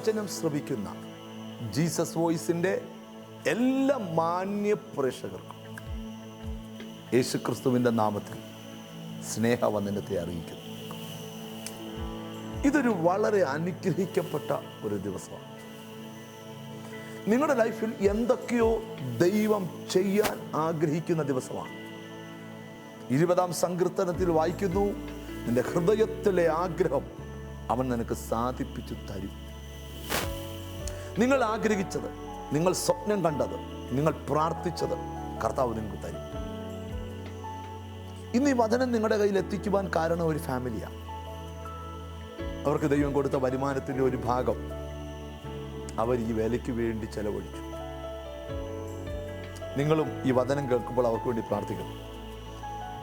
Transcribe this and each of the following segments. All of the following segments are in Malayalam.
വചനം ശ്രവിക്കുന്ന ജീസസ് വോയിസിന്റെ എല്ലാ മാന്യ പ്രേക്ഷകർക്കും യേശുക്രിസ്തുവിന്റെ നാമത്തിൽ സ്നേഹവന്ദനത്തെ അറിയിക്കുന്നു. ഇതൊരു വളരെ അനുഗ്രഹിക്കപ്പെട്ട ഒരു ദിവസമാണ്. നിങ്ങളുടെ ലൈഫിൽ എന്തൊക്കെയോ ദൈവം ചെയ്യാൻ ആഗ്രഹിക്കുന്ന ദിവസമാണ്. ഇരുപതാം സങ്കീർത്തനത്തിൽ വായിക്കുന്നു നിന്റെ ഹൃദയത്തിലെ ആഗ്രഹം അവൻ നിനക്ക് സാധിപ്പിച്ചു തരും. നിങ്ങൾ ആഗ്രഹിച്ചത് നിങ്ങൾ സ്വപ്നം കണ്ടത് നിങ്ങൾ പ്രാർത്ഥിച്ചത് കർത്താവ് നിങ്ങൾക്ക് തരും. ഇന്ന് ഈ വചനം നിങ്ങളുടെ കയ്യിൽ എത്തിക്കുവാൻ കാരണം ഒരു ഫാമിലിയാണ്. അവർക്ക് ദൈവം കൊടുത്ത വരുമാനത്തിന്റെ ഒരു ഭാഗം അവർ ഈ വേലയ്ക്ക് വേണ്ടി ചെലവഴിച്ചു. നിങ്ങളും ഈ വചനം കേൾക്കുമ്പോൾ അവർക്ക് വേണ്ടി പ്രാർത്ഥിക്കുന്നു.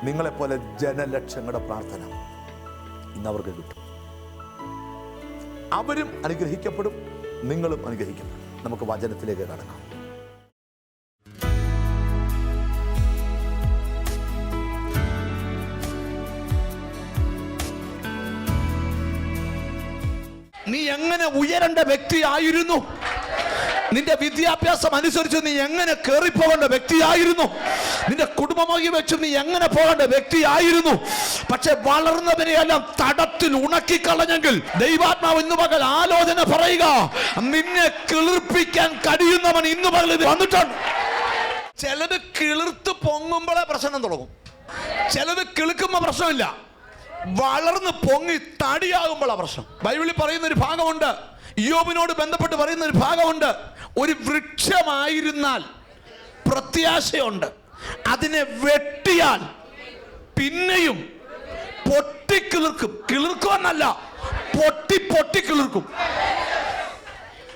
നിങ്ങളെപ്പോലെ ജനലക്ഷങ്ങളുടെ പ്രാർത്ഥന ഇന്ന് അവർക്ക് കിട്ടും. അവരും അനുഗ്രഹിക്കപ്പെടും. നിങ്ങളും അനുഗ്രഹിക്കും നമുക്ക് വചനത്തിലേക്ക് കടക്കാം. നീ എങ്ങനെ ഉയരേണ്ട വ്യക്തിയായിരുന്നു? നിന്റെ വിദ്യാഭ്യാസം അനുസരിച്ച് നീ എങ്ങനെ കയറിപ്പോകേണ്ട വ്യക്തിയായിരുന്നു. നിന്റെ കുടുംബമായി വെച്ച് നീ എങ്ങനെ പോകേണ്ട വ്യക്തിയായിരുന്നു. പക്ഷെ വളർന്നതിനെയെല്ലാം തടത്തിൽ ഉണക്കി കളഞ്ഞെങ്കിൽ ദൈവാത്മാവ് ഇന്ന് പകൽ ആലോചന പറയുക നിന്നെ കിളിർപ്പിക്കാൻ കഴിയുന്നവൻ ഇന്ന് പകൽ ഇത് വന്നിട്ടുണ്ട്. ചിലത് കിളിർത്ത് പൊങ്ങുമ്പോഴേ പ്രശ്നം തുടങ്ങും. ചിലത് കിളുക്കുമ്പോ പ്രശ്നമില്ല. വളർന്ന് പൊങ്ങി തടിയാകുമ്പോഴാണ് പ്രശ്നം. ബൈബിളിൽ പറയുന്ന ഒരു ഭാഗമുണ്ട്. യോബിനോട് ബന്ധപ്പെട്ട് പറയുന്ന ഒരു ഭാഗമുണ്ട്. ഒരു വൃക്ഷമായിരുന്നാൽ പ്രത്യാശയുണ്ട്. അതിനെ വെട്ടിയാൽ പിന്നെയും പൊട്ടിക്കിളിർക്കും കിളിർക്കുമെന്നല്ല പൊട്ടി പൊട്ടി കിളിർക്കും.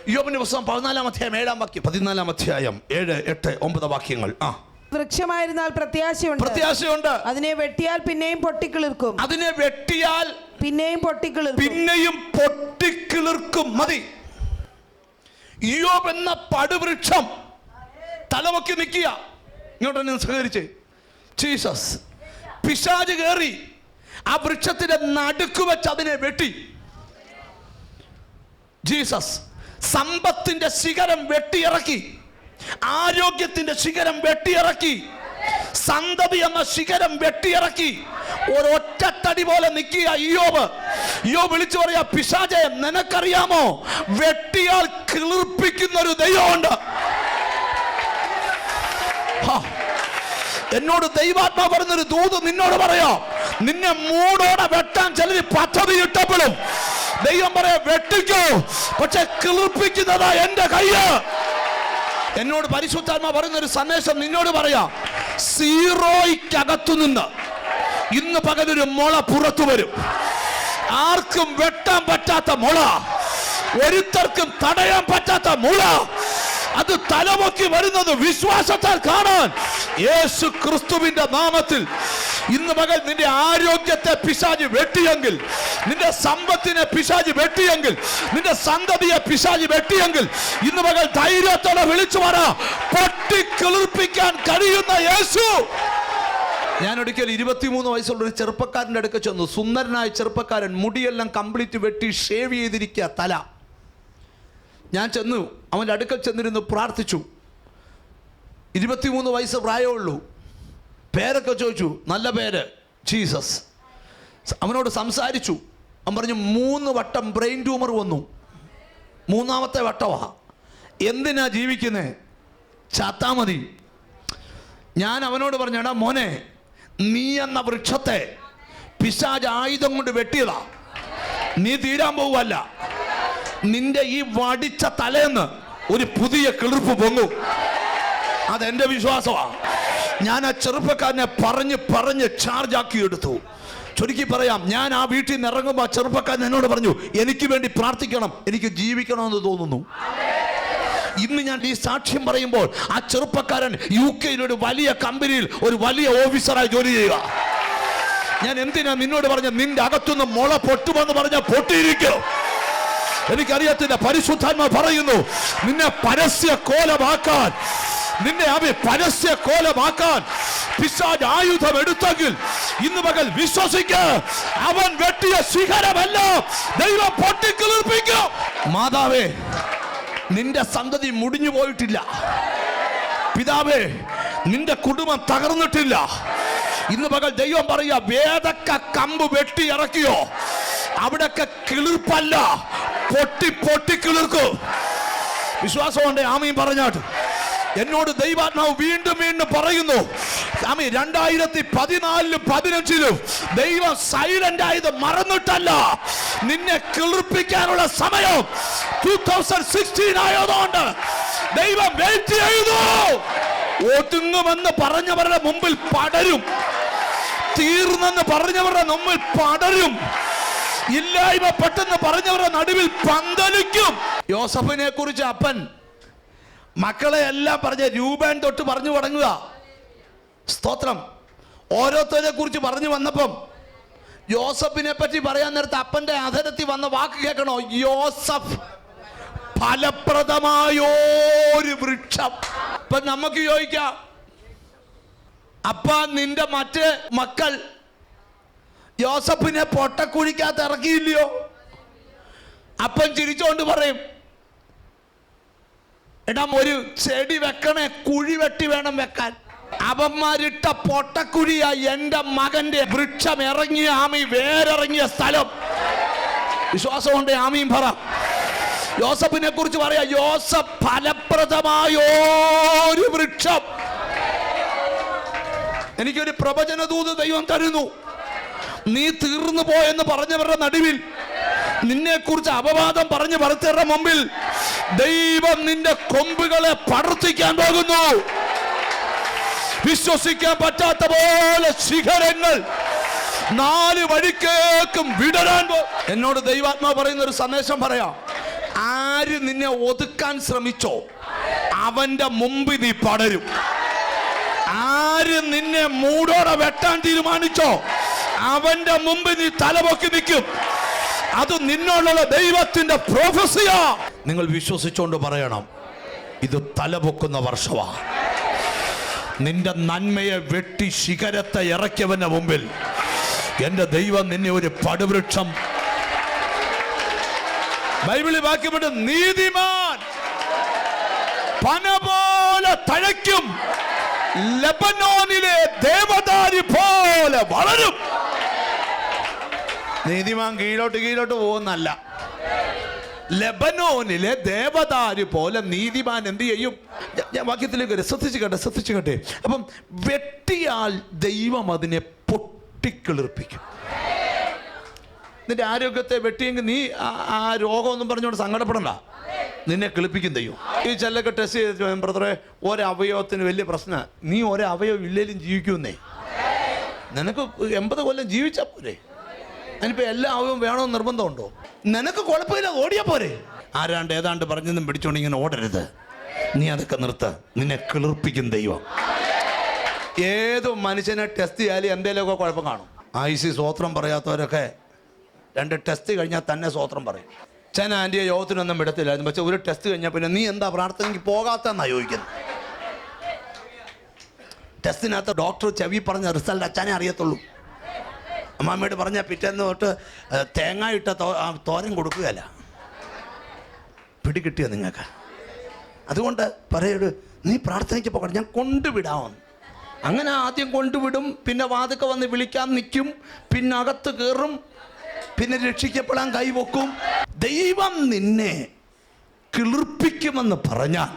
യോബിന്റെ പുസ്തകം പതിനാലാം അധ്യായം ഏഴാം വാക്യം പതിനാലാം അധ്യായം ഏഴ് എട്ട് ഒമ്പത് വാക്യങ്ങൾ. ആ. വൃക്ഷമായിരുന്നാൽ പ്രത്യാശയുണ്ട്. പ്രത്യാശയുണ്ട്. അതിനെ വെട്ടിയാൽ പിന്നെയും പൊട്ടിക്കിളിർക്കും. അതിനെ വെട്ടിയാൽ പിന്നെയും പൊട്ടിക്കിളിർക്കും. പിന്നെയും പൊട്ടിക്കിളിർക്കും. മതി. ഇയോബ് എന്ന പടുവൃക്ഷം തലമൊക്കെ നിൽക്കുക ഇങ്ങോട്ട് സഹകരിച്ച്. ജീസസ്. പിശാജ് കയറി ആ വൃക്ഷത്തിന്റെ നടുക്ക് വെച്ച് അതിനെ വെട്ടി. ജീസസ്. സമ്പത്തിന്റെ ശിഖരം വെട്ടിയിറക്കി. ആരോഗ്യത്തിന്റെ ശിഖരം വെട്ടിയിറക്കി. സന്തതി എന്ന ശിഖരം വെട്ടിയിറക്കി. ഒരൊറ്റത്തടി പോലെ നിൽക്കുക അയ്യോബ് അയ്യോ വിളിച്ചു പറയാ പിശാചെ നിനക്കറിയാമോ? വെട്ടിയാൽ കിളിർപ്പിക്കുന്ന ഒരു ദൈവമുണ്ട് എന്നോട് ദൈവാത്മാ പറഞ്ഞൊരു ദൂത് നിന്നോട് പറയാ നിന്നെ മൂടോടെ വെട്ടാൻ ചിലര് പദ്ധതി ഇട്ടപ്പോഴും ദൈവം പറയാ വെട്ടിക്കോ പക്ഷെ കിളിർപ്പിക്കുന്നതാ എന്റെ കയ്യ്. എന്നോട് പരിശുദ്ധാത്മാ പറയുന്ന ഒരു സന്ദേശം നിന്നോട് പറയാ. സീറോയ്ക്കകത്തു നിന്ന് ഇന്ന് പകലൊരു മുള പുറത്തു വരും. ആർക്കും വെട്ടാൻ പറ്റാത്ത മുള ഒരുത്തർക്കും തടയാൻ പറ്റാത്ത മുള അത് തലമൊക്കി വരുന്നത് വിശ്വാസത്താൽ കാണാൻ യേശു ക്രിസ്തുവിന്റെ നാമത്തിൽ ഇന്ന് മകൾ നിന്റെ ആരോഗ്യത്തെ പിശാജ് വെട്ടിയെങ്കിൽ നിന്റെ സമ്പത്തിനെ പിശാജ് വെട്ടിയെങ്കിൽ നിന്റെ സന്തതിയെ പിശാജ് വെട്ടിയെങ്കിൽ ഇന്ന് മകൾ ധൈര്യത്തോടെ വിളിച്ചു പറ പൊട്ടിക്കിളിർപ്പിക്കാൻ കഴിയുന്ന യേശു. ഞാൻ ഒരിക്കൽ ഇരുപത്തിമൂന്ന് വയസ്സുള്ള ഒരു ചെറുപ്പക്കാരന്റെ അടുക്ക ചെന്നു. സുന്ദരനായ ചെറുപ്പക്കാരൻ മുടിയെല്ലാം കംപ്ലീറ്റ് വെട്ടി ഷേവ് ചെയ്തിരിക്കുക തല. ഞാൻ ചെന്നു. അവന്റെ അടുക്കൽ ചെന്നിരുന്നു പ്രാർത്ഥിച്ചു. ഇരുപത്തിമൂന്ന് വയസ്സ് പ്രായമുള്ളൂ. പേരൊക്കെ ചോദിച്ചു നല്ല പേര്. ജീസസ്. അവനോട് സംസാരിച്ചു. അവൻ പറഞ്ഞു മൂന്ന് വട്ടം ബ്രെയിൻ ട്യൂമർ വന്നു. മൂന്നാമത്തെ വട്ടമാ എന്തിനാ ജീവിക്കുന്നത് ചാത്താ മതി. ഞാൻ അവനോട് പറഞ്ഞു എടാ മോനെ നീ എന്ന വൃക്ഷത്തെ പിശാജ് ആയുധം കൊണ്ട് വെട്ടിയതാ. നീ തീരാൻ പോവല്ല നിന്റെ ഈ വടിച്ച തലേന്ന് ഒരു പുതിയ കിളിർപ്പ് പൊങ്ങും. അതെന്റെ വിശ്വാസമാ. ഞാൻ ആ ചെറുപ്പക്കാരനെ പറഞ്ഞ് പറഞ്ഞ് ചാർജ് ആക്കി എടുത്തു. ചുരുക്കി പറയാം ഞാൻ ആ വീട്ടിൽ നിന്ന് ഇറങ്ങുമ്പോൾ ആ ചെറുപ്പക്കാരൻ എന്നോട് പറഞ്ഞു എനിക്ക് വേണ്ടി പ്രാർത്ഥിക്കണം എനിക്ക് ജീവിക്കണമെന്ന് തോന്നുന്നു. ഇന്ന് ഞാൻ ഈ സാക്ഷ്യം പറയുമ്പോൾ ആ ചെറുപ്പക്കാരൻ യു കെയിൽ ഒരു വലിയ കമ്പനിയിൽ ഒരു വലിയ ഓഫീസറായി ജോലി ചെയ്യുക. ഞാൻ എന്തിനാ നിന്നോട് പറഞ്ഞ നിന്റെ അകത്തുനിന്ന് മുള പൊട്ടുമെന്ന് പറഞ്ഞ പൊട്ടിയിരിക്കും. എനിക്കറിയത്തില്ല പരിശുദ്ധാത്മ പറയുന്നു നിന്നെ പരസ്യ കോലമാക്കാൻ നിന്നെ അവ പരസ്യ കോലമാക്കാൻ പിശാജ് ആയുധം എടുത്തെങ്കിൽ ഇന്ന് മകൾ വിശ്വസിക്ക. അവൻ വെട്ടിയ ശിഖരമല്ല ദൈവം പൊട്ടിക്കിളിർപ്പിക്കും. മാതാവേ നിന്റെ സന്തതി മുടിഞ്ഞു പോയിട്ടില്ല. പിതാവേ നിന്റെ കുടുംബം തകർന്നിട്ടില്ല. ഇന്ന് പകൽ ദൈവം പറയുക വേദക്ക കമ്പ് വെട്ടി ഇറക്കിയോ? അവിടൊക്കെ കിളിർപ്പല്ല പൊട്ടി പൊട്ടി കിളിർക്കും. വിശ്വാസമുണ്ട് ആമയും പറഞ്ഞാട്ട്. എന്നോട് ദൈവാത്മാവ് വീണ്ടും വീണ്ടും പറയുന്നു. സ്വാമി രണ്ടായിരത്തി പതിനാലിലും പതിനഞ്ചിലും ദൈവം സൈലന്റ് ആയത് മറന്നിട്ടല്ല. നിന്നെ കിളിർപ്പിക്കാനുള്ള സമയം ടൂ തൗസൻഡ് സിക്സ്റ്റീൻ ആയതുകൊണ്ട് ദൈവം വെയിറ്റ് ചെയ്തു. ഒതുങ്ങുമെന്ന് പറഞ്ഞവരുടെ മുമ്പിൽ പടരും. തീർന്നെന്ന് പറഞ്ഞവരുടെ മുമ്പിൽ പടരും. ഇല്ലായ്മ പെട്ടെന്ന് പറഞ്ഞവരുടെ നടുവിൽ പന്തലിക്കും. യോസഫിനെ കുറിച്ച് അപ്പൻ മക്കളെ എല്ലാം പറഞ്ഞ രൂപൻ തൊട്ട് പറഞ്ഞു തുടങ്ങുക. സ്തോത്രം. ഓരോരുത്തരെ കുറിച്ച് പറഞ്ഞു വന്നപ്പം യോസഫിനെ പറ്റി പറയാൻ നേരത്തെ അപ്പന്റെ അധരത്തിൽ വന്ന വാക്ക് കേൾക്കണോ? യോസഫ് ഫലപ്രദമായോരു വൃക്ഷം. ഇപ്പൊ നമുക്ക് ചോദിക്കാം. അപ്പ നിന്റെ മറ്റ് മക്കൾ യോസഫിനെ പൊട്ടക്കുഴിക്കകത്ത് ഇറക്കിയില്ലയോ? അപ്പൻ ചിരിച്ചോണ്ട് പറയും എടാ ഒരു ചെടി വെക്കണേ കുഴി വെട്ടി വേണം വെക്കാൻ. അവന്മാരിട്ട പൊട്ടക്കുഴിയ എന്റെ മകന്റെ വൃക്ഷം ഇറങ്ങിയ ആമി വേരിറങ്ങിയ സ്ഥലം. വിശ്വാസമുണ്ട് ആമീൻ പറ. യോസഫിനെ കുറിച്ച് പറയാ യോസഫ് ഫലപ്രദമായോരു വൃക്ഷം. എനിക്കൊരു പ്രവചന ദൂത് ദൈവം തരുന്നു. നീ തീർന്നു പോയെന്ന് പറഞ്ഞവരുടെ നടുവിൽ നിന്നെ കുറിച്ച് അപവാദം പറഞ്ഞു പറച്ചവരുടെ മുമ്പിൽ ദൈവം നിന്റെ കൊമ്പുകളെ പടർത്തിക്കാൻ പോകുന്നു. വിശ്വസിക്കാൻ പറ്റാത്ത പോലെ ശിഖരങ്ങൾ നാല് വഴിക്കേക്കും വിടരാൻ എന്നോട് ദൈവാത്മാ പറയുന്ന ഒരു സന്ദേശം പറയാം. ആര് നിന്നെ ഒതുക്കാൻ ശ്രമിച്ചോ അവന്റെ മുമ്പിൽ നീ പടരും. ആര് നിന്നെ മൂടോടെ വെട്ടാൻ തീരുമാനിച്ചോ അവന്റെ മുമ്പിൽ നീ തലപൊക്കി നിൽക്കും. അത് നിന്നോടുള്ള ദൈവത്തിന്റെ പ്രൊഫസിയാ നിങ്ങൾ വിശ്വസിച്ചുകൊണ്ട് പറയണം ഇത് തലപൊക്കുന്ന വർഷമാ. നിന്റെ നന്മയെ വെട്ടി ശിഖരത്തെ ഇറക്കിയവന്റെ മുമ്പിൽ എന്റെ ദൈവം നിന്നെ ഒരു പടുവൃക്ഷം. ബൈബിളിൽ വാക്യമുണ്ട് നീതിമാൻ പന പോലെ തഴയ്ക്കും ലബനോനിലെ ദേവദാരി പോലെ വളരും. നീതിമാൻ കീഴോട്ട് കീഴോട്ട് പോകുന്നല്ല ലബനോനിലെ ദേവതാര് പോലെ നീതിമാൻ എന്ത് ചെയ്യും? ഞാൻ- വാക്യത്തിലേക്ക് വരും. ശ്രദ്ധിച്ചു കേട്ടെ ശ്രദ്ധിച്ചു കേട്ടെ. അപ്പം വെട്ടിയാൽ ദൈവം അതിനെ പൊട്ടിക്കിളിർപ്പിക്കും. നിന്റെ ആരോഗ്യത്തെ വെട്ടിയെങ്കിൽ നീ ആ- രോഗമൊന്നും പറഞ്ഞുകൊണ്ട് സങ്കടപ്പെടണ്ട. നിന്നെ കിളിപ്പിക്കും ദൈവം. ഈ ചെല്ലൊക്കെ ടെസ്റ്റ് ചെയ്ത് ബ്രദറെ ഒരവയവത്തിന് വലിയ പ്രശ്നമാണ് നീ ഒരവയവം ഇല്ലേലും ജീവിക്കുമെന്നേ. നിനക്ക് എൺപത് കൊല്ലം ജീവിച്ചാ പോരെ? അതിനിപ്പോ എല്ലാ അവയവം വേണമെന്ന് നിർബന്ധമുണ്ടോ? നിനക്ക് കുഴപ്പമില്ല ഓടിയാ പോരെ. ആരാണ്ട് ഏതാണ്ട് പറഞ്ഞെന്നും പിടിച്ചോണ്ട് ഇങ്ങനെ ഓടരുത്. നീ അതൊക്കെ നിർത്ത. നിന്നെ കിളിർപ്പിക്കും ദൈവം. ഏത് മനുഷ്യനെ ടെസ്റ്റ് ചെയ്യാലും എന്തെങ്കിലുമൊക്കെ കുഴപ്പം കാണും. ഐ സി സ്വോത്രം പറയാത്തവരൊക്കെ രണ്ട് ടെസ്റ്റ് കഴിഞ്ഞാൽ തന്നെ സ്വോത്രം പറയും. ചന ആന്റിയെ യോഗത്തിനൊന്നും വിടത്തില്ലായിരുന്നു പക്ഷെ ഒരു ടെസ്റ്റ് കഴിഞ്ഞാൽ പിന്നെ നീ എന്താ പ്രാർത്ഥനയ്ക്ക് പോകാത്തെന്നാ ചോദിക്കുന്നത്? ടെസ്റ്റിനകത്ത് ഡോക്ടർ ചെവി പറഞ്ഞ റിസൾട്ട് അച്ഛനെ അറിയത്തുള്ളൂ. അമ്മാമ്മയോട് പറഞ്ഞ പിറ്റേന്ന് തൊട്ട് തേങ്ങ ഇട്ട തോ- തോരൻ കൊടുക്കുകയല്ല. പിടികിട്ടിയ നിങ്ങൾക്ക് അതുകൊണ്ട് പറയോട് നീ പ്രാർത്ഥനയ്ക്ക് പോകണം ഞാൻ കൊണ്ടുവിടാമെന്ന് അങ്ങനെ ആദ്യം കൊണ്ടുവിടും പിന്നെ വാതുക്കെ വന്ന് വിളിക്കാൻ നിൽക്കും പിന്നെ അകത്ത് കയറും പിന്നെ രക്ഷിക്കപ്പെടാൻ കൈവക്കും ദൈവം നിന്നെ കിളിർപ്പിക്കുമെന്ന് പറഞ്ഞാൽ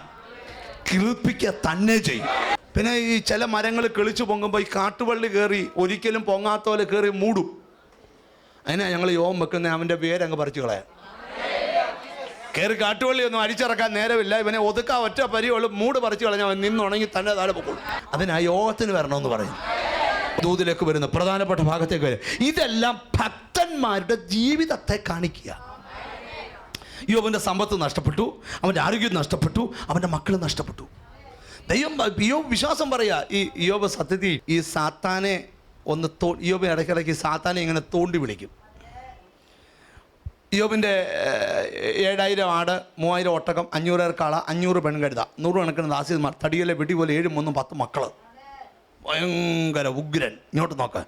കിളിർപ്പിക്കുക തന്നെ ചെയ്യും. പിന്നെ ഈ ചില മരങ്ങൾ കിളിച്ചു പൊങ്ങുമ്പോൾ ഈ കാട്ടുവള്ളി കയറി ഒരിക്കലും പൊങ്ങാത്ത പോലെ കയറി മൂടും. അതിനാ ഞങ്ങൾ യോഗം വെക്കുന്ന അവന്റെ പേരങ്ങ് പറിച്ചു കളയാം കയറി കാട്ടുവള്ളി ഒന്നും അരിച്ചിറക്കാൻ നേരമില്ല. ഇവനെ ഒതുക്കാൻ ഒറ്റ പരിവുള്ളൂ മൂട് പറിച്ചു കളഞ്ഞാൽ അവൻ നിന്നുണങ്ങി തന്നെ താഴെ പൊക്കോളും. അതിനാ യോഗത്തിന് വരണമെന്ന് പറയും ദൂതിലേക്ക് വരുന്ന പ്രധാനപ്പെട്ട ഭാഗത്തേക്ക് വരും. ഇതെല്ലാം ഭക്തന്മാരുടെ ജീവിതത്തെ കാണിക്കുക. യോവന്റെ സമ്പത്ത് നഷ്ടപ്പെട്ടു അവന്റെ ആരോഗ്യം നഷ്ടപ്പെട്ടു അവന്റെ മക്കൾ നഷ്ടപ്പെട്ടു. ദൈവം യോബ് വിശ്വാസം പറയാ ഈ യോബ് സത്യത്തിൽ ഈ സാത്താനെ ഒന്ന് തോ യോബ് ഇടയ്ക്കിടയ്ക്ക് സാത്താനെ ഇങ്ങനെ തോണ്ടി വിളിക്കും. യോബിന്റെ ഏഴായിരം ആട് മൂവായിരം ഒട്ടകം അഞ്ഞൂറ് കാള അഞ്ഞൂറ് പെൺകഴുത നൂറ് കണക്കിന് ദാസിമാർ തടിയിലെ വെടി പോലെ ഏഴും മൂന്നും പത്ത് മക്കൾ ഭയങ്കര ഉഗ്രൻ. ഇങ്ങോട്ട് നോക്ക.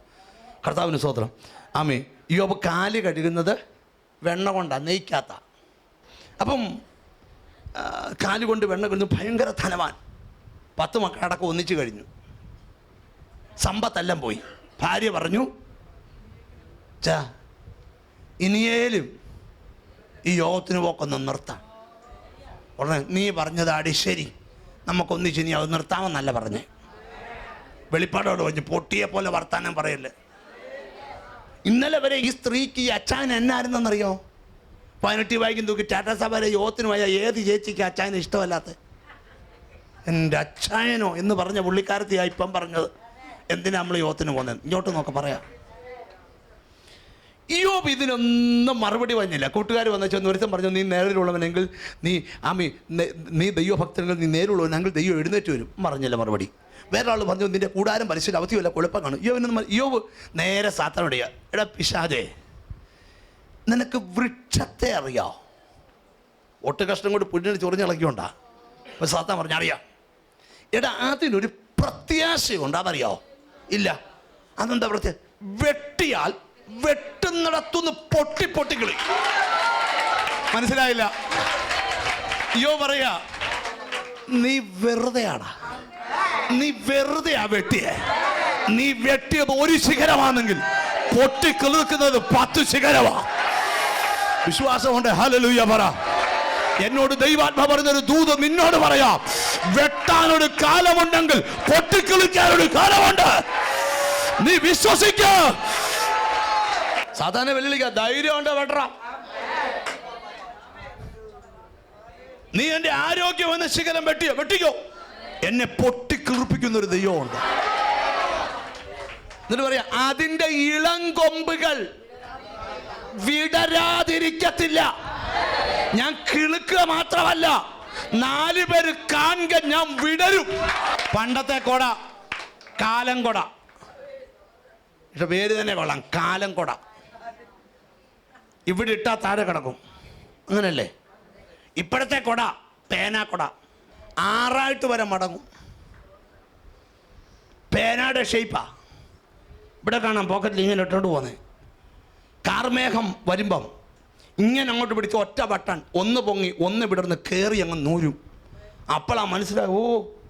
കർത്താവിന് സ്വോത്രം ആമേ യോബ് കാൽ കഴുകുന്നത് വെണ്ണ കൊണ്ടാണ് നെയ്ക്കാത്ത അപ്പം ആ, കാൽ കൊണ്ട് വെണ്ണ കഴുകുന്നത് ഭയങ്കര ധനവാൻ. പത്ത് മക്കളടക്കം ഒന്നിച്ചു കഴിഞ്ഞു. സമ്പത്തെല്ലാം പോയി. ഭാര്യ പറഞ്ഞു ചാ ഇനിയേലും ഈ യോഗത്തിന് പോക്കൊന്ന് നിർത്താം. ഉടനെ നീ പറഞ്ഞതാടി ശരി. നമുക്കൊന്നിച്ച് ഇനി അത് നിർത്താമെന്നല്ല പറഞ്ഞേ. വെളിപ്പാടോട് പറഞ്ഞു പൊട്ടിയെ പോലെ വർത്താനം പറയല്ലേ. ഇന്നലെ വരെ ഈ സ്ത്രീക്ക് ഈ അച്ചായൻ എന്നായിരുന്നെന്നറിയോ? പതിനെട്ടി വായിക്കും തൂക്കി ടാറ്റാ സഭയിലെ യോഗത്തിന് പോയ ഏത് ചേച്ചിക്ക് അച്ചായനെ ഇഷ്ടമല്ലാത്ത? എന്റെ അച്ചായനോ എന്ന് പറഞ്ഞ പുള്ളിക്കാരത്തിയാണ് ഇപ്പം പറഞ്ഞത്. എന്തിനാ നമ്മൾ യോത്തിന് പോകുന്നത് ഇങ്ങോട്ട് നോക്ക പറയാം. യോബ് ഇതിനൊന്നും മറുപടി വന്നില്ല കൂട്ടുകാർ വന്ന ചെന്ന് ഒരുത്തം പറഞ്ഞു നീ നേരിലുള്ളവനെങ്കിൽ നീ ആമി നീ ദൈവഭക്തനെങ്കിൽ നീ നേരിലുള്ളവനെങ്കിൽ ദൈവം എഴുന്നേറ്റ് വരും. പറഞ്ഞില്ല മറുപടി. വേറെ ആൾ പറഞ്ഞു നിന്റെ കൂടാരം പരിശീലനം അവധിയല്ല കുഴപ്പം കാണും. യോവിന് യോവ് നേരെ സാത്തനോടിയ എടാ പിശാദേ നിനക്ക് വൃക്ഷത്തെ അറിയാം. ഒട്ട് കഷ്ടം കൊണ്ട് പുല്ലിന് ചൊറിഞ്ഞിളക്കിയോണ്ടാ അപ്പോൾ സാത്താൻ പറഞ്ഞു അറിയാം. എടാ അതിനൊരു പ്രത്യാശയുണ്ട് അതറിയോ ഇല്ല. അതെന്താ പ്രത്യേക വെട്ടിയാൽ വെട്ടുന്നിടത്തുനിന്ന് പൊട്ടി പൊട്ടിക്കിളി മനസ്സിലായില്ല. അയ്യോ പറയാ നീ വെറുതെയാടാ. നീ വെറുതെയാ വെട്ടിയെ. നീ വെട്ടിയത് ഒരു ശിഖരമാണെങ്കിൽ പൊട്ടിക്കിളിക്കുന്നത് പത്ത് ശിഖരമാ. വിശ്വാസമുണ്ട്. ഹലലുയ്യ പറ. എന്നോട് ദൈവാത്മ പറഞ്ഞൊരു ദൂത് നിന്നോട് പറയാം. വെട്ടാനൊരു കാലമുണ്ടെങ്കിൽ പൊട്ടിക്കിളിക്കാനൊരു കാലമുണ്ട്. നീ വിശ്വസിക്ക. സാധാരണ വെല്ലുവിളിക്ക ധൈര്യം ഉണ്ട് വെട്ടറ. നീ എന്റെ ആരോഗ്യം എന്ന ശിഖരം വെട്ടിയോ? വെട്ടിക്കോ. എന്നെ പൊട്ടിക്കിളിപ്പിക്കുന്ന ഒരു ദൈവമുണ്ട്. എന്നിട്ട് പറയാ അതിന്റെ ഇളം കൊമ്പുകൾ വിടരാതിരിക്കത്തില്ല. ഞാൻ കിളുക്കുക മാത്രമല്ല നാല് പേര് കാണുക ഞാൻ വിടരും. പണ്ടത്തെ കൊട കാലം കൊട. പക്ഷെ പേര് തന്നെ കൊള്ളാം കാലം കൊട. ഇവിടെ ഇട്ടാ താഴെ കിടക്കും. അങ്ങനല്ലേ? ഇപ്പോഴത്തെ കൊട പേനാക്കൊട കൊട. ആറായിട്ട് വരെ മടങ്ങും. പേനയുടെ ഷേപ്പാ ഇവിടെ കാണാം പോക്കറ്റിൽ ഇങ്ങനെ ഇട്ടോണ്ട് പോന്നെ. കാർമേഘം വരുമ്പം ഇങ്ങനെ അങ്ങോട്ട് പിടിച്ച് ഒറ്റ ബട്ടൺ ഒന്ന് പൊങ്ങി ഒന്ന് വിടർന്ന് കയറി അങ്ങ് നൂരും. അപ്പോഴാ മനസ്സിലായി ഓ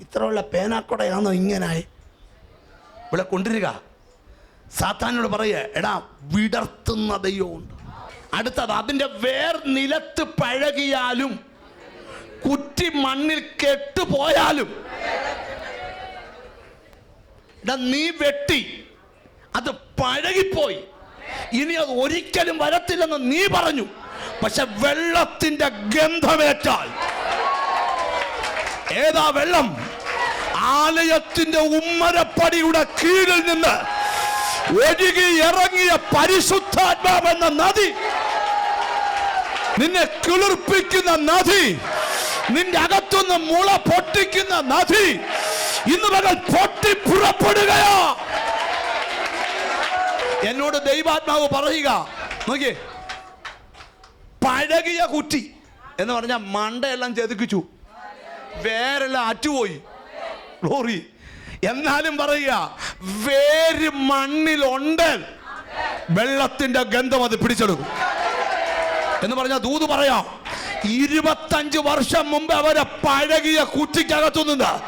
ഇത്രയുള്ള പേനാക്കൊടയാണോ ഇങ്ങനായി? ഇവിടെ കൊണ്ടുവരിക. സാത്താനോട് പറയുക എടാ വിടർത്തുന്ന ദൈവമുണ്ട്. അടുത്തത് അതിന്റെ വേർ നിലത്ത് പഴകിയാലും കുറ്റി മണ്ണിൽ കെട്ടുപോയാലും എടാ നീ വെട്ടി അത് പഴകിപ്പോയി. ഇനി അത് ഒരിക്കലും വരത്തില്ലെന്ന് നീ പറഞ്ഞു. പക്ഷെ വെള്ളത്തിന്റെ ഗന്ധമേറ്റാൽ. ഏതാ വെള്ളം? ആലയത്തിന്റെ ഉമ്മരപ്പടിയുടെ കീഴിൽ നിന്ന് ഒഴുകി ഇറങ്ങിയ പരിശുദ്ധാത്മാവെന്ന നദി. നിന്നെ കിളിർപ്പിക്കുന്ന നദി. നിന്റെ അകത്തുനിന്ന് മുള പൊട്ടിക്കുന്ന നദി. ഇന്ന് മകൾ പൊട്ടി പുറപ്പെടുകയാ. എന്നോട് ദൈവാത്മാവ് പറയുക. നോക്കിയേ. പഴകിയ കുറ്റി എന്ന് പറഞ്ഞാൽ മണ്ടയെല്ലാം ചെതുക്കിച്ചു. വേരെല്ലാം അറ്റുപോയി. ലോറി എന്നാലും പറയുക വേര് മണ്ണിലുണ്ട് വെള്ളത്തിന്റെ ഗന്ധം അത് പിടിച്ചെടുക്കും. എന്ന് പറഞ്ഞാൽ ദൂത് പറയാം ഇരുപത്തഞ്ച് വർഷം മുമ്പ് അവരെ പഴകിയ കുറ്റിക്കകത്തുനിന്ന്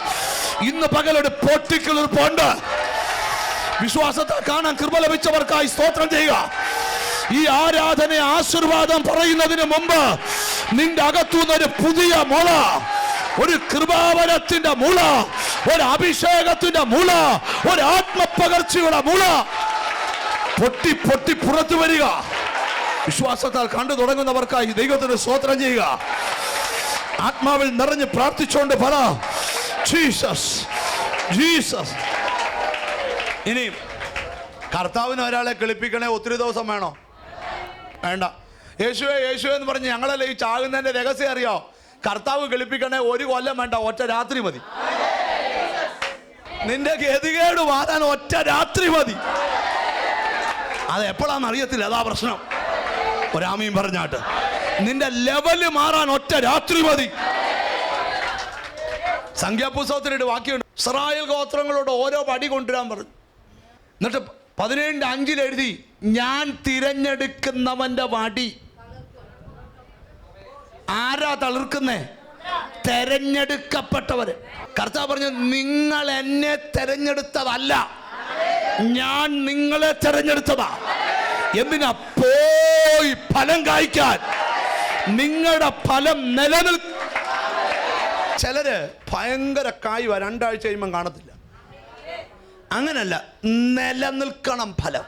ഇന്ന് പകലൊരു പൊട്ടിക്കിളിർപ്പുണ്ട് വിശ്വാസത്തെ കാണാൻ കൃപ ലഭിച്ചവർക്കായി സ്തോത്രം ചെയ്യുക. ഈ ആരാധന ആശീർവാദം പറയുന്നതിന് മുമ്പ് നിന്റെ അകത്തുനിന്ന് ഒരു പുതിയ മുള ഒരു കൃപാവരത്തിന്റെ മുള ഒരു അഭിഷേകത്തിന്റെ മുള ഒരു ആത്മപകർച്ചയുടെ മുള. പൊട്ടി പൊട്ടി പുറത്തു വരിക. വിശ്വാസത്താൽ കണ്ടു തുടങ്ങുന്നവർക്കായി ദൈവത്തിന് സ്തോത്രം ചെയ്യുക. ആത്മാവിൽ നിറഞ്ഞ് പ്രാർത്ഥിച്ചുകൊണ്ട് പറ ജീസസ് ജീസസ്. ഇനി കർത്താവിന് ഒരാളെ കിളിപ്പിക്കണേ ഒത്തിരി ദിവസം വേണോ? വേണ്ട. യേശുവെ യേശുവെ എന്ന് പറഞ്ഞ് ഞങ്ങളല്ലേ ഈ ചാകുന്നതിന്റെ രഹസ്യം അറിയോ? കർത്താവ് കിളിപ്പിക്കണേ ഒരു കൊല്ലം വേണ്ട ഒറ്റ രാത്രി മതി. നിന്റെ ഗതികേട് മാറാൻ ഒറ്റ രാത്രി മതി. അത് എപ്പോഴാന്ന് അറിയത്തില്ല അതാ പ്രശ്നം. ഒരാമയും പറഞ്ഞാട്ട്. നിന്റെ ലെവൽ മാറാൻ ഒറ്റ രാത്രി മതി. സംഖ്യാപുസ്തകത്തിനൊരു വാക്യമുണ്ട്. ഇസ്രായേൽ ഗോത്രങ്ങളോട് ഓരോ പടി കൊണ്ടുവരാൻ പറഞ്ഞു. എന്നിട്ട് പതിനേഴിന്റെ അഞ്ചിൽ എഴുതി ഞാൻ തിരഞ്ഞെടുക്കുന്നവന്റെ വടി. ആരാ തളിർക്കുന്നേ? തെരഞ്ഞെടുക്കപ്പെട്ടവര്. കർത്താവ് പറഞ്ഞു നിങ്ങൾ എന്നെ തെരഞ്ഞെടുത്തതല്ല ഞാൻ നിങ്ങളെ തെരഞ്ഞെടുത്തതാ. എന്തിനാ? പോയി ഫലം കായ്ക്കാൻ. നിങ്ങളുടെ ഫലം നിലനിൽ ചിലര് ഭയങ്കര കായ്വ രണ്ടാഴ്ച കഴിയുമ്പം കാണത്തില്ല. അങ്ങനല്ല നിലനിൽക്കണം ഫലം.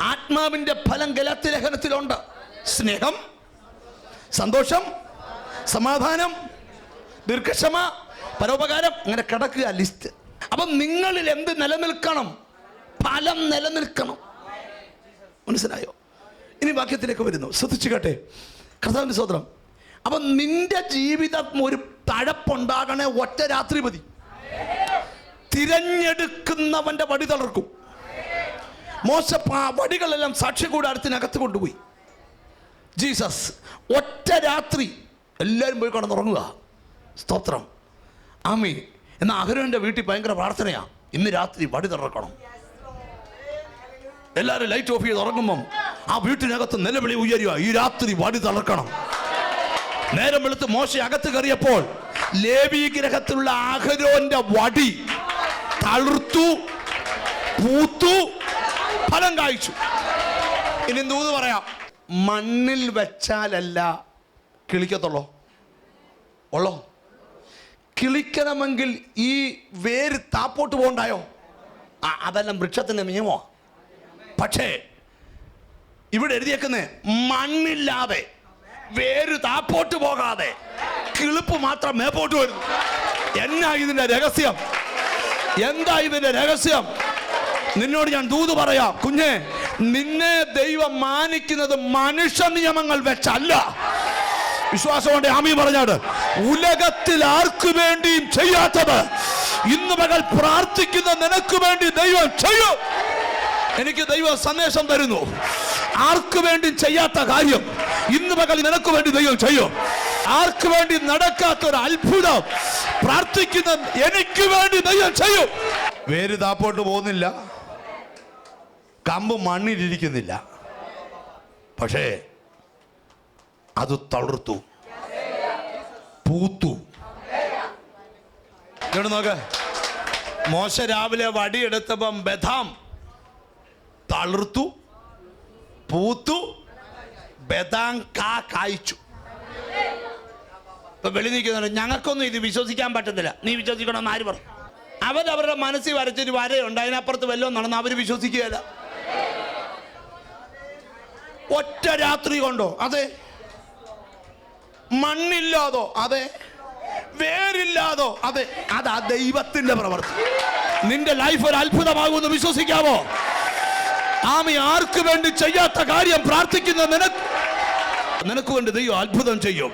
ആത്മാവിന്റെ ഫലം ഗലത്തി ലേഖനത്തിലുണ്ട് സ്നേഹം സന്തോഷം സമാധാനം ദീർഘക്ഷമ പരോപകാരം അങ്ങനെ കിടക്കുക ലിസ്റ്റ്. അപ്പം നിങ്ങളിൽ എന്ത് നിലനിൽക്കണം? ഫലം നിലനിൽക്കണം. മനസ്സിലായോ? ഇനി വാക്യത്തിലേക്ക് വരുന്നു. ശ്രദ്ധിച്ചു കേട്ടെ. കർത്താവിന്റെ സ്വതന്ത്രം അപ്പം നിന്റെ ജീവിതം ഒരു തഴപ്പുണ്ടാകണേ ഒറ്റ രാത്രി മതി. തിരഞ്ഞെടുക്കുന്നവന്റെ വടി തളർക്കും. മോശ വടികളെല്ലാം സാക്ഷി കൂടാരത്തിനകത്ത് കൊണ്ടുപോയി. ജീസസ് ഒറ്റ രാത്രി എല്ലാവരും പോയി കിടന്നുറങ്ങുക. സ്തോത്രം. ആമി എന്നാൽ അഹരോന്റെ വീട്ടിൽ ഭയങ്കര പ്രാർത്ഥനയാ. ഇന്ന് രാത്രി വടി തുറക്കണം എല്ലാവരും ലൈറ്റ് ഓഫ് ചെയ്ത് ഉറങ്ങുമ്പം ആ വീട്ടിനകത്ത് നിലവിളി ഉയരുക. ഈ രാത്രി വടി തളർക്കണം. നേരം വെളുത്ത് മോശ അകത്ത് കയറിയപ്പോൾ ലേവി ഗ്രഹത്തിലുള്ള അഹരോന്റെ വടി തളിർത്തു പൂത്തു ഫലം കായ്ച്ചു. ഇനി എന്തോന്ന് പറയാം. മണ്ണിൽ വെച്ചാലല്ല കിളിക്കത്തുള്ളോ. ഉള്ളോ? കിളിക്കണമെങ്കിൽ ഈ വേര് താപ്പോട്ട് പോകണ്ടായോ? ആ അതെല്ലാം വൃക്ഷത്തിന്റെ നിയമോ പക്ഷേ ഇവിടെ എഴുതിയേക്കുന്നേ മണ്ണില്ലാതെ വേര് താപ്പോട്ട് പോകാതെ കിളിപ്പ് മാത്രം മേപ്പോട്ട് വരുന്നു. എന്നാ ഇതിന്റെ രഹസ്യം? എന്താ ഇതിന്റെ രഹസ്യം? നിന്നോട് ഞാൻ ദൂത് പറയാം. കുഞ്ഞെ നിന്നെ ദൈവം മാനിക്കുന്നത് മനുഷ്യ നിയമങ്ങൾ വെച്ചല്ല. വിശ്വാസമുണ്ട് ആമി പറഞ്ഞാട് ഉലകത്തിൽ ആർക്കു വേണ്ടിയും ചെയ്യാത്തത്? ഇന്ന് മകൾ പ്രാർത്ഥിക്കുന്ന നിനക്ക് വേണ്ടി ദൈവം ചെയ്യും. എനിക്ക് ദൈവം സന്ദേശം തരുന്നു. ആർക്കു വേണ്ടി ചെയ്യാത്ത കാര്യം? ഇന്ന് മകൾ നിനക്ക് വേണ്ടി ദൈവം ചെയ്യും. ആർക്കു വേണ്ടി നടക്കാത്ത ഒരു അത്ഭുതം? പ്രാർത്ഥിക്കുന്ന എനിക്ക് വേണ്ടി ദൈവം ചെയ്യും. വേര് താപ്പോട്ട് പോകുന്നില്ല. കമ്പ് മണ്ണിലിരിക്കുന്നില്ല. പക്ഷേ അത് തളർത്തു. പൂത്തു. ഇങ്ങോട്ട് നോക്ക്. മോശ രാവിലെ വടിയെടുത്തപ്പം ബദാം തളർത്തു പൂത്തു ബദാം കാ കായ്ച്ചു. ഇപ്പൊ വെളി നിൽക്കുന്നുണ്ട് ഞങ്ങൾക്കൊന്നും ഇത് വിശ്വസിക്കാൻ പറ്റത്തില്ല. നീ വിശ്വസിക്കണമെന്ന് ആര് പറഞ്ഞു അവരവരുടെ മനസ്സിൽ വരച്ചൊരു വരയുണ്ട് അതിനപ്പുറത്ത് വല്ലതും നടന്ന് അവർ വിശ്വസിക്കുകയല്ല. ഒറ്റ രാത്രി കൊണ്ടോ അതെ? മണ്ണില്ലാതോ അതെ? വേരില്ലാതോ അതെ? അതാ ദൈവത്തിന്റെ പ്രവർത്തി നിന്റെ ലൈഫ് ഒരു അത്ഭുതമാകുമെന്ന് വിശ്വസിക്കാമോ ആമി ആർക്ക് വേണ്ടി ചെയ്യാത്ത കാര്യം പ്രാർത്ഥിക്കുന്ന നിനക്ക് നിനക്ക് വേണ്ടി ദൈവം അത്ഭുതം ചെയ്യും.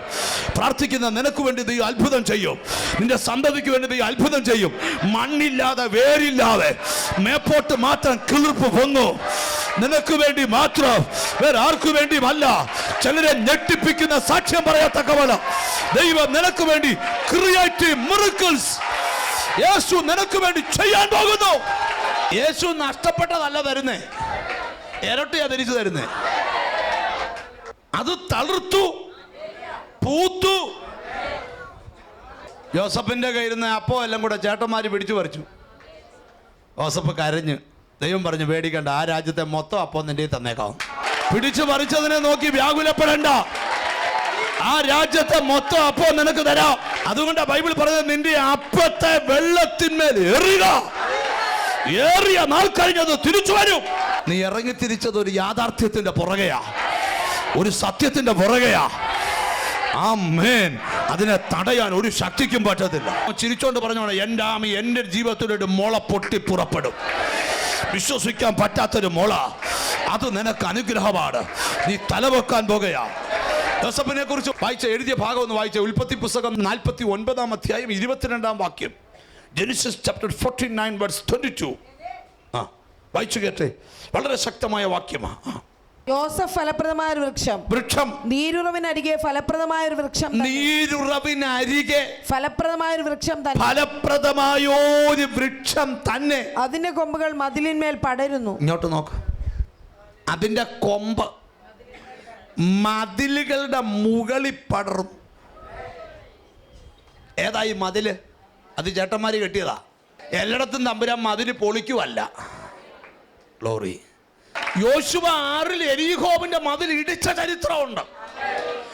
പ്രാർത്ഥിക്കുന്ന നിനക്ക് വേണ്ടി ദൈവം അത്ഭുതം ചെയ്യും. നിന്റെ സന്തതിക്ക് വേണ്ടി ദൈവം അത്ഭുതം ചെയ്യും. മണ്ണില്ലാതെ വേരില്ലാതെ മേപ്പോട്ട് മാത്രം കിളിർപ്പ് പൊങ്ങു. നിനക്ക് വേണ്ടി മാത്രം വേറെ ആർക്കു വേണ്ടിയുമല്ല. ചിലരെ ഞെട്ടിപ്പിക്കുന്ന സാക്ഷ്യം പറയത്തക്കവല ദൈവം നിനക്ക് വേണ്ടി ക്രിയേറ്റീവ് മിറക്കിൾസ് യേശു നിനക്ക് വേണ്ടി ചെയ്യാൻ പോകുന്നു. യേശു നഷ്ടപ്പെട്ടതല്ല തരുന്നേ ഇരട്ടിയാ തിരിച്ചു തരുന്നേ. അത് തളിർത്തു പൂത്തു. യോസഫിന്റെ കയ്യിൽ നിന്ന് അപ്പോ എല്ലാം കൂടെ ചേട്ടന്മാര് പിടിച്ചു പറിച്ചു. ജോസഫ് കരഞ്ഞ് ദൈവം പറഞ്ഞു പേടിക്കണ്ട ആ രാജ്യത്തെ മൊത്തം അപ്പോ നിന്റെ തന്നേക്കാം. പിടിച്ചു പറിച്ചതിനെ നോക്കി വ്യാകുലപ്പെടണ്ട. ആ രാജ്യത്തെ മൊത്തം അപ്പോ നിനക്ക് തരാം. അതുകൊണ്ടാ ബൈബിൾ പറഞ്ഞത് നിന്റെ അപ്പത്തെ വെള്ളത്തിന്മേൽ എറിയുക. ഏറിയ നാൾ കഴിഞ്ഞത് തിരിച്ചു വരും. നീ ഇറങ്ങി തിരിച്ചത് ഒരു യാഥാർത്ഥ്യത്തിന്റെ പുറകെയാ. ഒരു സത്യത്തിന്റെ പുറകെയാ. ആ മേൻ അതിനെ തടയാൻ ഒരു ശക്തിക്കും പറ്റത്തില്ല. ചിരിച്ചോണ്ട് പറഞ്ഞോളെ എന്റെ ആമി എന്റെ ജീവിതത്തിലൊരു മുള പൊട്ടി പുറപ്പെടും. വിശ്വസിക്കാൻ പറ്റാത്തൊരു മുള. അത് നിനക്ക് അനുഗ്രഹമാണ്. നീ തലവെക്കാൻ പോകുകയാ. യോസഫിനെ കുറിച്ച് വായിച്ച എഴുതിയ ഭാഗം ഒന്ന് വായിച്ച. ഉൽപ്പത്തി പുസ്തകം നാൽപ്പത്തി ഒൻപതാം അധ്യായം ഇരുപത്തിരണ്ടാം വാക്യം. Genesis chapter forty nine words twenty two. ആ വായിച്ചു കേട്ടെ. വളരെ ശക്തമായ വാക്യമാണ് ആ. യോസഫ് ഫലപ്രദമായ ഒരു വൃക്ഷം. വൃക്ഷം. നീരുറവിനരികെ ഫലപ്രദമായ ഒരു വൃക്ഷം. നീരുറവിനരികെ ഫലപ്രദമായ ഒരു വൃക്ഷം തന്നെ. ഫലപ്രദമായ ഒരു വൃക്ഷം തന്നെ. അതിന്റെ കൊമ്പുകൾ മതിലിന്മേൽ പടരുന്നു. ഇങ്ങോട്ട് നോക്ക്. അതിന്റെ കൊമ്പ് മതിലുകളുടെ മുകളിൽ പടർന്നു ഏതായി മതിൽ? അത് ചേട്ടന്മാര് കെട്ടിയതാ. എല്ലായിടത്തും തമ്പുരാൻ മതിൽ പൊളിക്കുവല്ല. ലോറി യോശുവ ആറിൽ എരീഹോവിന്റെ മതിൽ ഇടിച്ച ചരിത്രമുണ്ട്.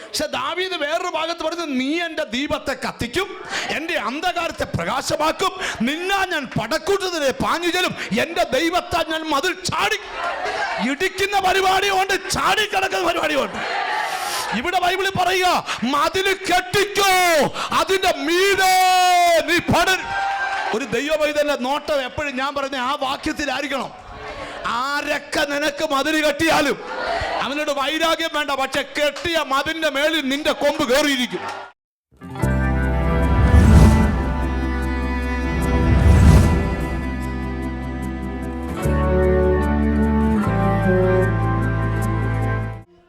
പക്ഷെ ദാവീദ് വേറൊരു ഭാഗത്ത് പറഞ്ഞു നീ എന്റെ ദീപത്തെ കത്തിക്കും എന്റെ അന്ധകാരത്തെ പ്രകാശമാക്കും നിന്നാ ഞാൻ പടക്കൂട്ടതിനെ പാഞ്ഞു ചെല്ലും എന്റെ ദൈവത്താൽ ഞാൻ മതിൽ ചാടി ഇടിക്കുന്ന പരിപാടിയുണ്ട് ചാടി കിടക്കുന്ന പരിപാടിയുണ്ട്. ഇവിടെ ബൈബിളിൽ പറയുക മതിൽ കെട്ടിക്കോ അതിന്റെ മീതെ നീ പടൻ ഒരു ദൈവവൈതന്റെ നോട്ടം എപ്പോഴും ഞാൻ പറഞ്ഞ ആ വാക്യത്തിലായിരിക്കണം. ആരൊക്കെ നിനക്ക് മതിൽ കെട്ടിയാലും അവനോട് വൈരാഗ്യം വേണ്ട പക്ഷെ കെട്ടിയ മതിലിന്റെ മേളിൽ നിന്റെ കൊമ്പ് കയറിയിരിക്കും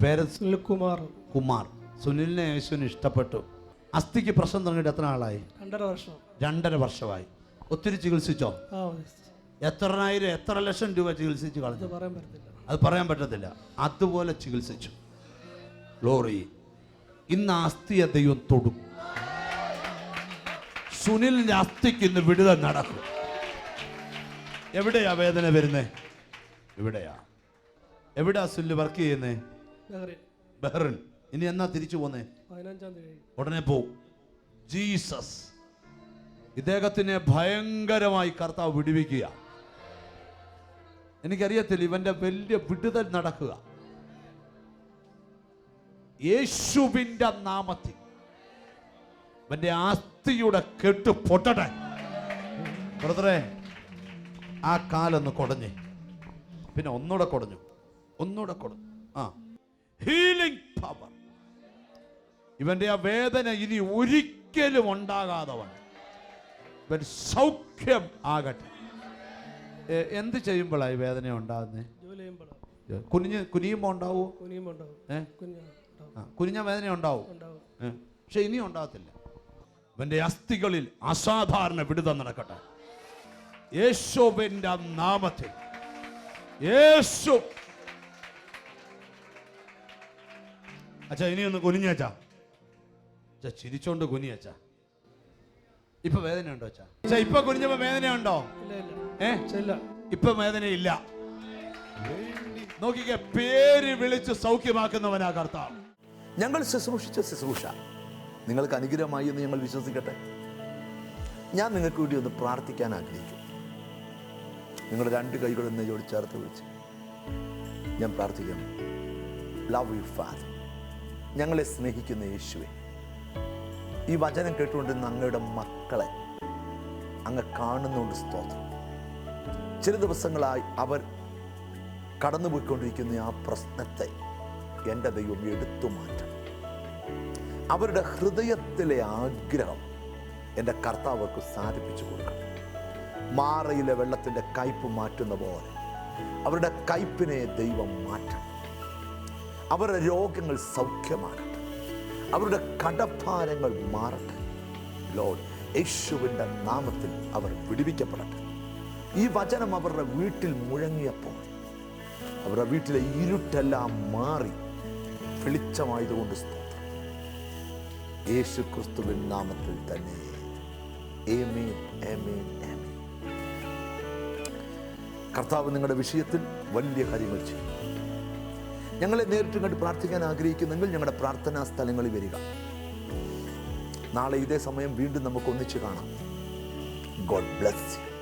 പേരസുനിൽ കുമാർ. കുമാർ. സുനിലിനെ യേശുവിന് ഇഷ്ടപ്പെട്ടു. അസ്ഥിക്ക് പ്രശ്നം തുടങ്ങിയിട്ട് എത്ര ആളായി രണ്ടര വർഷം. രണ്ടര വർഷമായി. ഒത്തിരി ചികിത്സിച്ചോ? ആ എത്രായിരം എത്ര ലക്ഷം രൂപ ചികിത്സിച്ച് കളഞ്ഞു. അത് പറയാൻ പറ്റത്തില്ല. അതുപോലെ ചികിത്സിച്ചു. ലോറി ഇന്ന് അസ്ഥിയെ ദൈവം തൊടും. സുനിലിന്റെ അസ്ഥിക്ക് ഇന്ന് വിടുതൽ നടക്കും. എവിടെയാ വേദന വരുന്നേ? ഇവിടെയാ എവിടെയാ സുനിൽ വർക്ക് ചെയ്യുന്നേ? ബഹ്റിൻ. ഇനി എന്നാ തിരിച്ചു പോന്നേ? ഉടനെ പോവും ജീസസ്. ഇദ്ദേഹത്തിനെ ഭയങ്കരമായി കർത്താവ് വിടുവിക്കുക എനിക്കറിയത്തില്ല ഇവന്റെ വലിയ വിടുതൽ നടക്കുക. യേശുവിന്റെ നാമത്തിൽ. ഇവന്റെ ആസ്തിയുടെ കെട്ട് പൊട്ടട്ടെ. ബ്രദറെ ആ കാലൊന്ന് കുടഞ്ഞേ. പിന്നെ ഒന്നുകൂടെ കുടഞ്ഞു. ഒന്നുകൂടെ കുടഞ്ഞു ആ. ഹീലിംഗ് പവർ ഇവന്റെ ആ വേദന ഇനി ഒരിക്കലും ഉണ്ടാകാതെ ഇവൻ സൗഖ്യം ആകട്ടെ. എന്ത് ചെയ്യുമ്പോഴായി വേദന ഉണ്ടാകുന്നത് കുനിഞ്ഞ് കുനിയുമ്പോൾ ഉണ്ടാവോ? കുനിയുമ്പോൾ ഉണ്ടാവും ഏ? കുഞ്ഞ ഉണ്ടാവും. ആ, കുനിഞ്ഞ വേദന ഉണ്ടാവും? പക്ഷെ ഇനിയും ഉണ്ടാകത്തില്ല. ഇവന്റെ അസ്ഥികളിൽ അസാധാരണ വിടുതൽ നടക്കട്ടെ. യേശുവിന്റെ നാമത്തിൽ. യേശു. അച്ഛാ ഇനിയൊന്ന് കുനിഞ്ഞച്ചാ അച്ഛാ. ചിരിച്ചോണ്ട് കുനിയച്ചാ ഇപ്പൊ വേദന ഉണ്ടോ അച്ഛാ ഇപ്പൊ കുനിഞ്ഞപ്പോ വേദന ഉണ്ടോ ഇല്ല. ഇല്ല ഇല്ല. ഇപ്പൊ വേദനയില്ല. നോക്കിക്കേ പേര് വിളിച്ച് സൗഖ്യമാക്കുന്നവനാ കർത്താവ്. ഞങ്ങൾ ശുശ്രൂഷിച്ച ശുശ്രൂഷ. നിങ്ങൾക്ക് അനുഗ്രഹമായി എന്ന് ഞങ്ങൾ വിശ്വസിക്കട്ടെ. ഞാൻ നിങ്ങൾക്ക് വേണ്ടി ഒന്ന് പ്രാർത്ഥിക്കാൻ ആഗ്രഹിക്കും നിങ്ങൾ രണ്ട് കൈകൾ ജോലി ചേർത്ത് വിളിച്ച് ഞാൻ പ്രാർത്ഥിക്കുന്നു ലവ് യു ഫാദർ ഞങ്ങളെ സ്നേഹിക്കുന്ന യേശുവെ ഈ വചനം കേട്ടുകൊണ്ടിരുന്ന അങ്ങയുടെ മക്കളെ അങ്ങ് കാണുന്നുണ്ട് സ്തോത്രം. ചില ദിവസങ്ങളായി അവർ കടന്നുപോയിക്കൊണ്ടിരിക്കുന്ന ആ പ്രശ്നത്തെ എന്റെ ദൈവം എടുത്തു മാറ്റണം. അവരുടെ ഹൃദയത്തിലെ ആഗ്രഹം എന്റെ കർത്താവർക്ക് സാധിപ്പിച്ചു കൊടുക്കണം. മാറയിലെ വെള്ളത്തിന്റെ കയ്പ് മാറ്റുന്ന പോലെ അവരുടെ കയ്പിനെ ദൈവം മാറ്റണം. അവരുടെ രോഗങ്ങൾ സൗഖ്യമാകട്ടെ. അവരുടെ കടഭാരങ്ങൾ മാറട്ടെ. ലോഡ് യേശുവിന്റെ നാമത്തിൽ അവർ വിടിവിക്കപ്പെടട്ടെ. ഈ വചനം അവരുടെ വീട്ടിൽ മുഴങ്ങിയപ്പോൾ അവരുടെ വീട്ടിലെ ഇരുട്ടെല്ലാം മാറി. വെളിച്ചമായതുകൊണ്ട് സ്തോത്രം. യേശു ക്രിസ്തുവിൻ നാമത്തിൽ തന്നെ. കർത്താവ് നിങ്ങളുടെ വിഷയത്തിൽ വലിയ കാര്യങ്ങൾ ചെയ്യും. ഞങ്ങളെ നേരിട്ട് കണ്ട് പ്രാർത്ഥിക്കാൻ ആഗ്രഹിക്കുന്നെങ്കിൽ ഞങ്ങളുടെ പ്രാർത്ഥനാ സ്ഥലങ്ങളിൽ വരിക. നാളെ ഇതേ സമയം വീണ്ടും നമുക്ക് ഒന്നിച്ച് കാണാം. God bless you